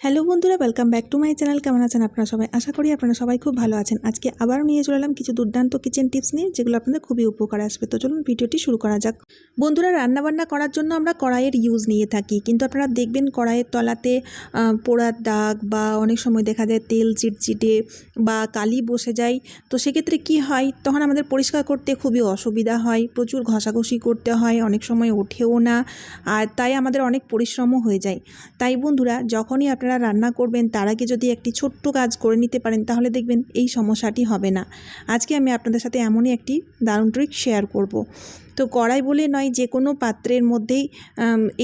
Hello বন্ধুরা welcome back to my channel কেমন আছেন আপনারা সবাই? আশা করি আপনারা সবাই খুব ভালো আছেন। আজকে আবারও নিয়ে চলে এলাম কিছু দুর্দান্ত কিচেন টিপস নিয়ে, যেগুলো আপনাদের খুবই উপকার আসবে। তো চলুন ভিডিওটি শুরু করা যাক। বন্ধুরা, রান্নাবান্না করার জন্য আমরা কড়াইয়ের ইউজ নিয়ে থাকি। কিন্তু আপনারা দেখবেন কড়াইয়ের তলাতে পোড়ার দাগ বা অনেক সময় দেখা যায় তেল চিটচিটে বা কালি বসে যায়। তো সেক্ষেত্রে কি হয়, তখন আমাদের পরিষ্কার করতে খুবই অসুবিধা হয়। প্রচুর ঘষাঘষি করতে হয়, অনেক সময় ওঠেও না। আর তাই আমাদের অনেক পরিশ্রমও হয়ে যায়। তাই বন্ধুরা, যখনই আপনারা রান্না করবেন, তার আগে যদি একটি ছোট্ট কাজ করে নিতে পারেন, তাহলে দেখবেন এই সমস্যাটি হবে না। আজকে আমি আপনাদের সাথে এমনই একটি দারুণ ট্রিক শেয়ার করব। তো কড়াই বলে নয়, যে কোনো পাত্রের মধ্যেই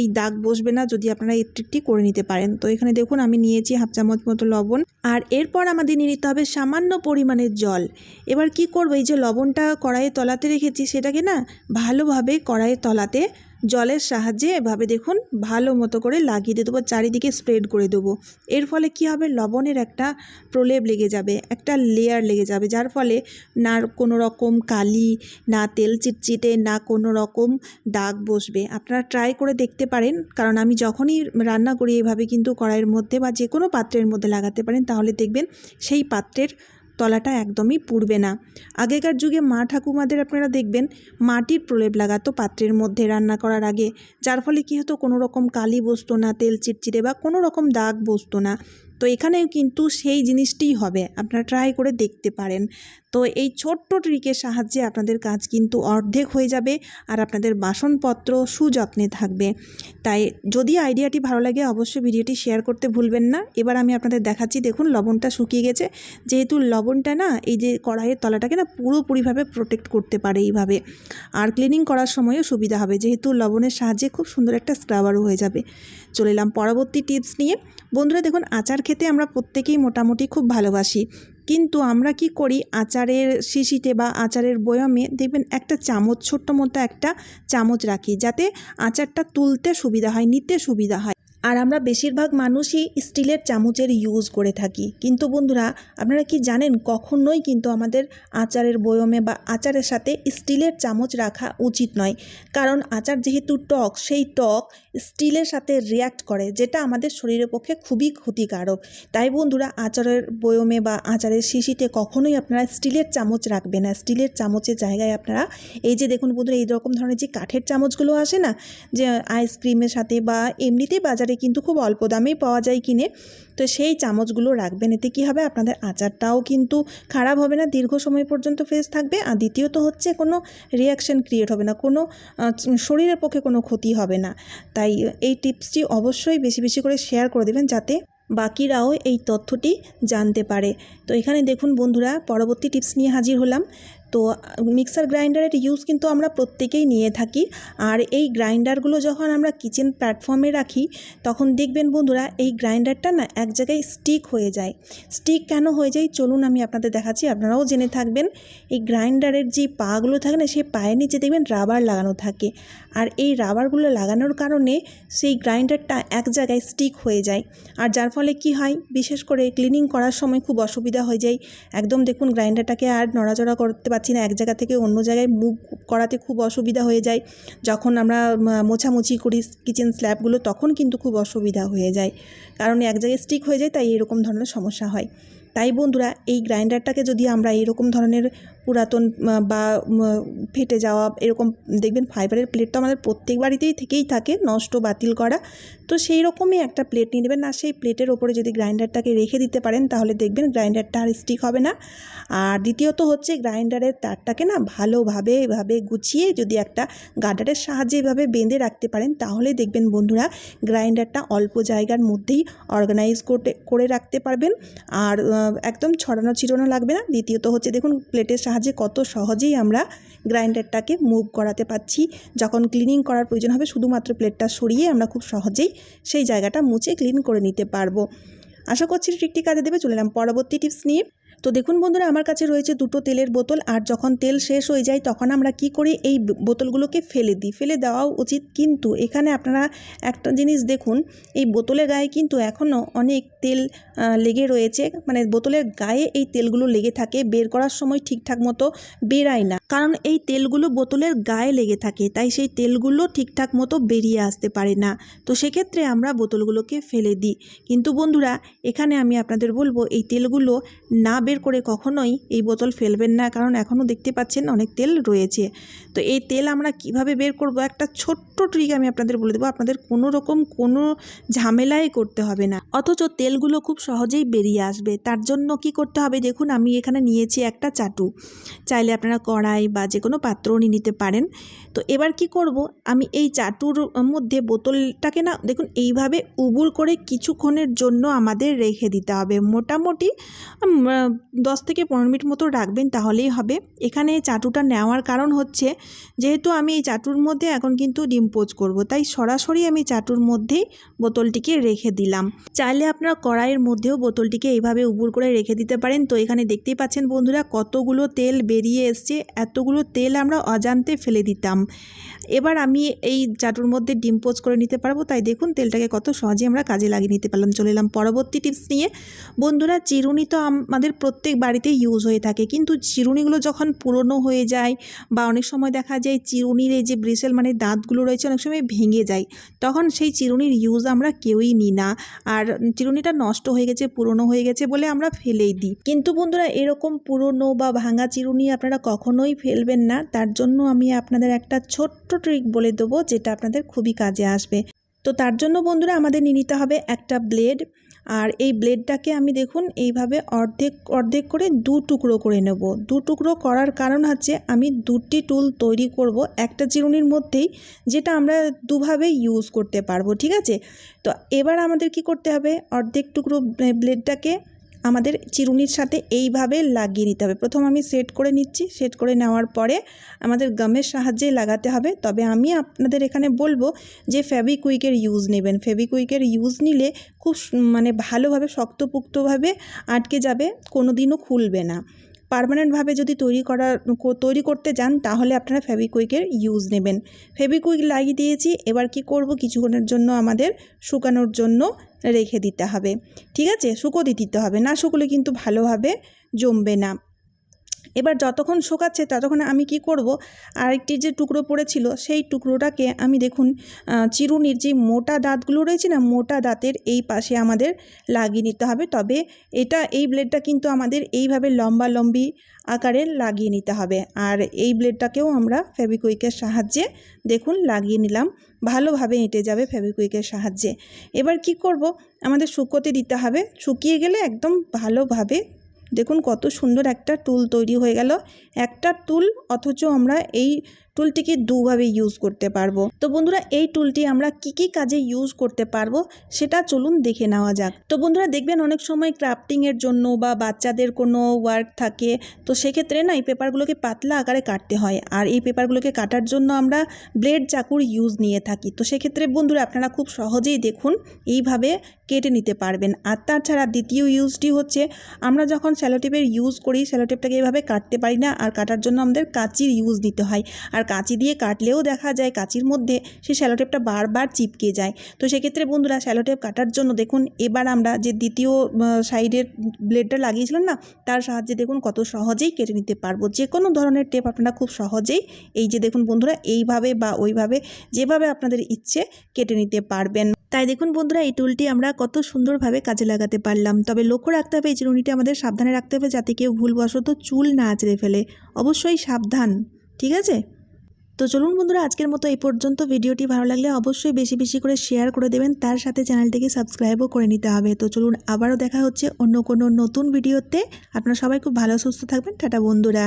এই দাগ বসবে না যদি আপনারা এই ট্রিকটি করে নিতে পারেন। তো এখানে দেখুন, আমি নিয়েছি হাফ চামচ মতো লবণ। আর এরপর আমাদের নিয়ে নিতে হবে সামান্য পরিমাণের জল। এবার কি করব, এই যে লবণটা কড়াইয়ের তলাতে রেখেছি, সেটাকে না ভালোভাবে কড়াইয়ের তলাতে জলের সাহায্যে এভাবে দেখুন ভালো মতো করে লাগিয়ে দিয়ে দেবো, চারিদিকে স্প্রেড করে দেবো। এর ফলে কি হবে? লবণের একটা প্রলেপ লেগে যাবে, একটা লেয়ার লেগে যাবে, যার ফলে না কোনো রকম কালি, না তেল চিটচিটে, না কোনো রকম দাগ বসবে। আপনারা ট্রাই করে দেখতে পারেন, কারণ আমি যখনই রান্না করি এভাবে কিন্তু কড়াইয়ের মধ্যে বা যে কোনো পাত্রের মধ্যে লাগাতে পারেন, তাহলে দেখবেন সেই পাত্রের তলাটা একদমই পুড়বে না। আগেকার যুগে মা ঠাকুমাদের আপনারা দেখবেন মাটির প্রলেপ লাগাতো পাত্রের মধ্যে রান্না করার আগে। যার ফলে কী হতো, কোনো রকম কালি বসতো না, তেল চিটচিটে বা কোনো রকম দাগ বসতো না। তো এখানেও কিন্তু সেই জিনিসটিই হবে, আপনারা ট্রাই করে দেখতে পারেন। তো এই ছোট্ট ট্রিকের সাহায্যে আপনাদের কাজ কিন্তু অর্ধেক হয়ে যাবে আর আপনাদের বাসনপত্র সুযত্নে থাকবে। তাই যদি আইডিয়াটি ভালো লাগে অবশ্যই ভিডিওটি শেয়ার করতে ভুলবেন না। এবার আমি আপনাদের দেখাচ্ছি, দেখুন লবণটা শুকিয়ে গেছে। যেহেতু লবণটা না, এই যে কড়াইয়ের তলাটাকে না পুরোপুরিভাবে প্রোটেক্ট করতে পারে এইভাবে। আর ক্লিনিং করার সময়ও সুবিধা হবে, যেহেতু লবণের সাহায্যে খুব সুন্দর একটা স্ক্রাবারও হয়ে যাবে। চলে এলাম পরবর্তী টিপস নিয়ে। বন্ধুরা দেখুন, আচার খেতে আমরা প্রত্যেকেই মোটামুটি খুব ভালোবাসি। কিন্তু আমরা কি করি? আচারের শিশিতে বা আচারের বয়ামে দেখবেন একটা চামচ, ছোট্ট মতো একটা চামচ রাখি যাতে আচারটা তুলতে সুবিধা হয়, নিতে সুবিধা হয়। আর আমরা বেশিরভাগ মানুষই স্টিলের চামচের ইউজ করে থাকি। কিন্তু বন্ধুরা, আপনারা কি জানেন কখনোই কিন্তু আমাদের আচারের বয়মে বা আচারের সাথে স্টিলের চামচ রাখা উচিত নয়। কারণ আচার যেহেতু টক, সেই টক স্টিলের সাথে রিয়্যাক্ট করে, যেটা আমাদের শরীরের পক্ষে খুবই ক্ষতিকারক। তাই বন্ধুরা, আচারের বয়মে বা আচারের শিশিতে কখনোই আপনারা স্টিলের চামচ রাখবেন না। স্টিলের চামচের জায়গায় আপনারা, এই যে দেখুন বন্ধুরা এই রকম ধরনের যে কাঠের চামচগুলো আসে না, যে আইসক্রিমের সাথে বা এমনিতেই বাজারে কিন্তু খুব অল্প দামেই পাওয়া যায় কিনে। তো সেই চামচগুলো রাখবেন, এতে কী হবে? আপনাদের আচারটাও কিন্তু খারাপ হবে না, দীর্ঘ সময় পর্যন্ত ফ্রেশ থাকবে। আর দ্বিতীয়ত হচ্ছে কোনো রিয়াকশন ক্রিয়েট হবে না, কোনো শরীরের পক্ষে কোনো ক্ষতি হবে না। তাই এই টিপসটি অবশ্যই বেশি বেশি করে শেয়ার করে দেবেন যাতে বাকিরাও এই তথ্যটি জানতে পারে। তো এখানে দেখুন বন্ধুরা, পরবর্তী টিপস নিয়ে হাজির হলাম। তো মিক্সার গ্রাইন্ডারের ইউজ কিন্তু আমরা প্রত্যেকেই নিয়ে থাকি। আর এই গ্রাইন্ডারগুলো যখন আমরা কিচেন প্ল্যাটফর্মে রাখি, তখন দেখবেন বন্ধুরা, এই গ্রাইন্ডারটা না এক জায়গায় স্টিক হয়ে যায়। স্টিক কেন হয়ে যায়? চলুন আমি আপনাদের দেখাচ্ছি, আপনারাও জেনে থাকবেন। এই গ্রাইন্ডারের যে পাগুলো থাকে না, সেই পায়ের নিচে দেখবেন রাবার লাগানো থাকে। আর এই রাবারগুলো লাগানোর কারণে সেই গ্রাইন্ডারটা এক জায়গায় স্টিক হয়ে যায়। আর যার ফলে কি হয়? বিশেষ করে ক্লিনিং করার সময় খুব অসুবিধা হয়ে যায়। একদম দেখুন গ্রাইন্ডারটাকে আর নড়াচড়া করতে পারছি না, এক জায়গা থেকে অন্য জায়গায় মুভ করাতে খুব অসুবিধা হয়ে যায়। যখন আমরা মোছামুছি করি কিচেন স্ল্যাবগুলো তখন কিন্তু খুব অসুবিধা হয়ে যায়। কারণ এক জায়গায় স্টিক হয়ে যায়, তাই এরকম ধরনের সমস্যা হয়। তাই বন্ধুরা, এই গ্রাইন্ডারটাকে যদি আমরা এরকম ধরনের পুরাতন বা ফেটে যাওয়া এরকম দেখবেন ফাইবারের প্লেট তো আমাদের প্রত্যেক বাড়িতেই থেকেই থাকে, নষ্ট, বাতিল করা। তো সেই রকমই একটা প্লেট নিয়ে নেবেন। আর সেই প্লেটের ওপরে যদি গ্রাইন্ডারটাকে রেখে দিতে পারেন, তাহলে দেখবেন গ্রাইন্ডারটা আর স্টিক হবে না। আর দ্বিতীয়ত হচ্ছে গ্রাইন্ডারের তারটাকে না ভালোভাবে, এভাবে গুছিয়ে যদি একটা গার্ডারের সাহায্যে এভাবে বেঁধে রাখতে পারেন তাহলে দেখবেন বন্ধুরা গ্রাইন্ডারটা অল্প জায়গার মধ্যেই অর্গানাইজ করে রাখতে পারবেন। আর একদম ছড়ানো ছিটানো লাগবে না। দ্বিতীয়ত হচ্ছে দেখুন প্লেটের সাহায্যে কত সহজেই আমরা গ্রাইন্ডারটাকে মুভ করাতে পাচ্ছি যখন ক্লিনিং করার প্রয়োজন হবে, শুধুমাত্র প্লেটটা সরিয়ে আমরা খুব সহজেই সেই জায়গাটা মুছে ক্লিন করে নিতে পারব। আশা করছি ট্রিকটি কাজে দেবে, চলে এলাম পরবর্তী টিপস নিয়ে। তো দেখুন বন্ধুরা, আমার কাছে রয়েছে দুটো তেলের বোতল, আর যখন তেল শেষ হয়ে যায় তখন আমরা কি করি, এই বোতলগুলোকে ফেলে দিই। ফেলে দেওয়াও উচিত, কিন্তু এখানে আপনারা একটা জিনিস দেখুন, এই বোতলের গায়ে কিন্তু এখনও অনেক তেল লেগে রয়েছে। মানে বোতলের গায়ে এই তেলগুলো লেগে থাকে, বের করার সময় ঠিকঠাক মতো বেরায় না। কারণ এই তেলগুলো বোতলের গায়ে লেগে থাকে, তাই সেই তেলগুলো ঠিকঠাক মতো বেরিয়ে আসতে পারে না। তো সেক্ষেত্রে আমরা বোতলগুলোকে ফেলে দিই। কিন্তু বন্ধুরা, এখানে আমি আপনাদের বলব, এই তেলগুলো না বের করে কখনোই এই বোতল ফেলবেন না, কারণ এখনও দেখতে পাচ্ছেন অনেক তেল রয়েছে। তো এই তেল আমরা কীভাবে বের করব? একটা ছোট্ট ট্রিক আমি আপনাদের বলে দেবো। আপনাদের কোনো রকম কোনো ঝামেলাই করতে হবে না। অথচ তেলগুলো খুব সহজেই বেরিয়ে আসবে। তার জন্য কি করতে হবে? দেখুন, আমি এখানে নিয়েছি একটা চাটু। চাইলে আপনারা কড়াই বা যে কোনো পাত্রও নিয়ে নিতে পারেন। তো এবার কি করব? আমি এই চাটুর মধ্যে বোতলটাকে না, দেখুন, এইভাবে উবুর করে কিছুক্ষণের জন্য আমাদের রেখে দিতে হবে। মোটামুটি দশ থেকে পনেরো মিনিট মতো রাখবেন তাহলেই হবে। এখানে চাটুটা নেওয়ার কারণ হচ্ছে, যেহেতু আমি এই চাটুর মধ্যে এখন কিন্তু ডিম পোচ করব, তাই সরাসরি আমি চাটুর মধ্যেই বোতলটিকে রেখে দিলাম। চাইলে আপনারা কড়াইয়ের মধ্যেও বোতলটিকে এইভাবে উবুর করে রেখে দিতে পারেন। তো এখানে দেখতেই পাচ্ছেন বন্ধুরা, কতগুলো তেল বেরিয়ে এসছে, এতগুলো তেল আমরা অজান্তে ফেলে দিতাম। এবার আমি এই চাটুর মধ্যে ডিম পোচ করে নিতে পারব, তাই দেখুন তেলটাকে কত সহজে আমরা কাজে লাগিয়ে নিতে পারলাম। চলে এলাম পরবর্তী টিপস নিয়ে। বন্ধুরা, চিরুনি তো আমাদের প্রত্যেক বাড়িতেই ইউজ হয়ে থাকে। কিন্তু চিরুনিগুলো যখন পুরনো হয়ে যায় বা অনেক সময় দেখা যায় চিরুনির এই যে ব্রিসেল মানে দাঁতগুলো রয়েছে, অনেক সময় ভেঙে যায়, তখন সেই চিরুনির ইউজ আমরা কেউই নিই না। আর চিরুনিটা নষ্ট হয়ে গেছে, পুরনো হয়ে গেছে বলে আমরা ফেলেই দিই। কিন্তু বন্ধুরা, এরকম পুরনো বা ভাঙা চিরুনি আপনারা কখনোই ফেলবেন না। তার জন্য আমি আপনাদের একটা ছোট্ট ট্রিক বলে দেবো, যেটা আপনাদের খুবই কাজে আসবে। তো তার জন্য বন্ধুরা, আমাদের নিয়ে নিতে হবে একটা ব্লেড আর এই ব্লেডটাকে আমি দেখুন এইভাবে অর্ধেক অর্ধেক করে দু টুকরো করে নেব। দু টুকরো করার কারণ হচ্ছে আমি দুটি টুল তৈরি করব একটা চিরুনির মধ্যেই, যেটা আমরা দুভাবে ইউজ করতে পারব, ঠিক আছে? তো এবার আমাদের কি করতে হবে? অর্ধেক টুকরো ব্লেডটাকে আমাদের চিরুনির সাথে এইভাবে লাগিয়ে নিতে হবে। প্রথম আমি সেট করে নিচ্ছি। সেট করে নেওয়ার পরে আমাদের গামের সাহায্যে লাগাতে হবে। তবে আমি আপনাদের এখানে বলব যে ফেভিকুইকের ইউজ নেবেন। ফেভিকুইকের ইউজ নিলে খুব মানে ভালোভাবে, শক্তপোক্তভাবে আটকে যাবে কোনো দিনও খুলবে না। পার্মানেন্টভাবে যদি তৈরি করা তৈরি করতে যান, তাহলে আপনারা ফেভিকুইকের ইউজ নেবেন। ফেভিকুইক লাগিয়ে দিয়েছি। এবার কি করব? কিছুক্ষণের জন্য আমাদের শুকানোর জন্য রেখে দিতে হবে। ঠিক আছে? শুকোতে দিতে হবে। না শুকোলে কিন্তু ভালোভাবে জমবে না। এবার যতক্ষণ শুকাচ্ছে ততক্ষণ আমি কি করব? আরেকটি যে টুকরো পড়েছিল, সেই টুকরোটাকে আমি দেখুন চিরুনির যে মোটা দাঁতগুলো রয়েছে না, মোটা দাঁতের এই পাশে আমাদের লাগিয়ে নিতে হবে। তবে এটা, এই ব্লেডটা কিন্তু আমাদের এইভাবে লম্বা লম্বি আকারে লাগিয়ে নিতে হবে। আর এই ব্লেডটাকেও আমরা ফেবিকুইকের সাহায্যে দেখুন, লাগিয়ে নিলাম। ভালোভাবে এঁটে যাবে ফেবিকুইকের সাহায্যে। এবার কি করব? আমাদের শুকোতে দিতে হবে। শুকিয়ে গেলে একদম ভালোভাবে দেখুন কত সুন্দর একটা টুল তৈরি হয়ে গেল। একটা টুল অথচ আমরা এই টুলটিকে দুভাবে ইউজ করতে পারব। তো বন্ধুরা, এই টুলটি আমরা কি কি কাজে ইউজ করতে পারব সেটা চলুন দেখে নেওয়া যাক। তো বন্ধুরা, দেখবেন অনেক সময় ক্রাফটিংয়ের জন্য বা বাচ্চাদের কোনো ওয়ার্ক থাকে, তো সেক্ষেত্রে না এই পেপারগুলোকে পাতলা আকারে কাটতে হয়। আর এই পেপারগুলোকে কাটার জন্য আমরা ব্লেড চাকুর ইউজ নিয়ে থাকি। তো সেক্ষেত্রে বন্ধুরা, আপনারা খুব সহজেই দেখুন এইভাবে কেটে নিতে পারবেন। আর তাছাড়া দ্বিতীয় ইউজটি হচ্ছে, আমরা যখন স্যালোটেপের ইউজ করি স্যালোটেপটাকে এভাবে কাটতে পারি না। আর কাটার জন্য আমাদের কাঁচির ইউজ দিতে হয়। আর কাঁচি দিয়ে কাটলেও দেখা যায় কাঁচির মধ্যে সেই স্যালোটেপটা বারবার চিপকে যায়। তো সেক্ষেত্রে বন্ধুরা স্যালোটেপ কাটার জন্য দেখুন, এবার আমরা যে দ্বিতীয় সাইডের ব্লেডটা লাগিয়েছিলাম না, তার সাহায্যে দেখুন কত সহজেই কেটে নিতে পারব। যে কোনো ধরনের টেপ আপনারা খুব সহজেই এই যে দেখুন বন্ধুরা, এইভাবে বা ওইভাবে যেভাবে আপনাদের ইচ্ছে কেটে নিতে পারবেন। তাই দেখুন বন্ধুরা, এই টুলটি আমরা কত সুন্দরভাবে কাজে লাগাতে পারলাম। তবে লক্ষ্য রাখতে হবে, এই চিরুনিটি আমাদের সাবধানে রাখতে হবে যাতে কেউ ভুলবশত চুল না আঁচড়ে ফেলে। অবশ্যই সাবধান, ঠিক আছে? তো চলুন বন্ধুরা, আজকের মতো এই পর্যন্ত। ভিডিওটি ভালো লাগলে অবশ্যই বেশি বেশি করে শেয়ার করে দেবেন। তার সাথে চ্যানেলটিকে সাবস্ক্রাইবও করে নিতে হবে। তো চলুন, আবারও দেখা হচ্ছে অন্য কোনো নতুন ভিডিওতে। আপনারা সবাই খুব ভালো, সুস্থ থাকবেন। টাটা বন্ধুরা।